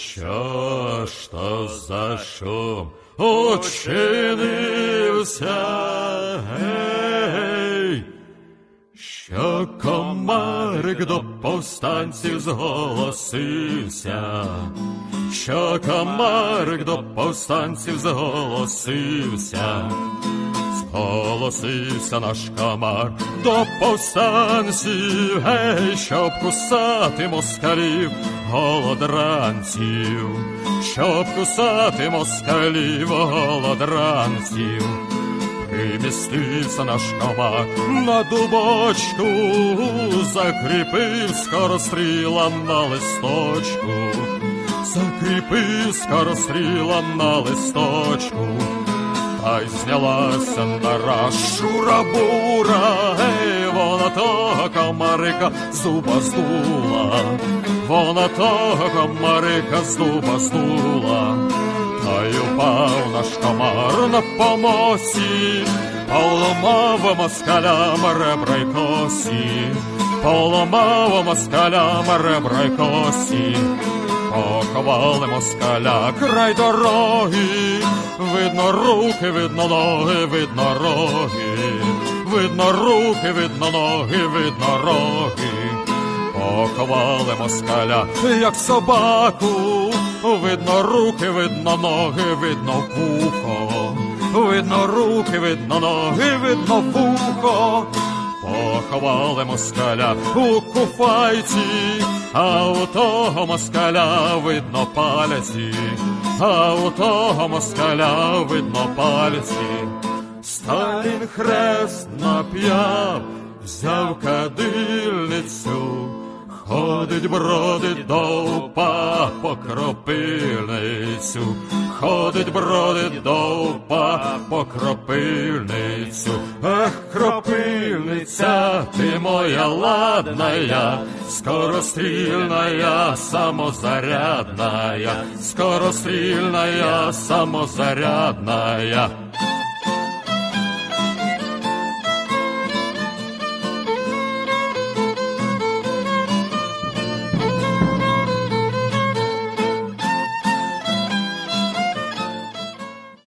Що ж то за шум учинився? Гей, що комарик до повстанців зголосився, що комарик до повстанців зголосився. Зголосився наш комар до повстанців, гей, щоб кусати москалів, голодранців, щоб кусати москалів, голодранців. Примістився наш комар на дубочку, закріпив скорострілом на листочку, закріпив скорострілом на листочку. Знялася нара шура-бура, гей, вона того комарика зуба здула, вона того комарика зуба здула, та й упав наш комар на помосі, поламав москалям ребра й косі, поламав москалям ребра косі. Поховали москаля край дороги, видно руки, видно ноги, видно роги, видно руки, видно ноги, видно роги. Поховали москаля, як собаку, видно руки, видно ноги, видно вухо, видно руки, видно ноги, видно вухо. Поховали москаля у куфайці, а у того москаля видно пальці, а у того москаля видно пальці. Сталін хрест нап'яв, взяв кадильницю, ходить, бродить довпа по кропильницю, ходить, бродить довпа по кропильницю. Ах, кропильниця, ти моя ладная, скорострільная, самозарядная, скорострільная, самозарядная.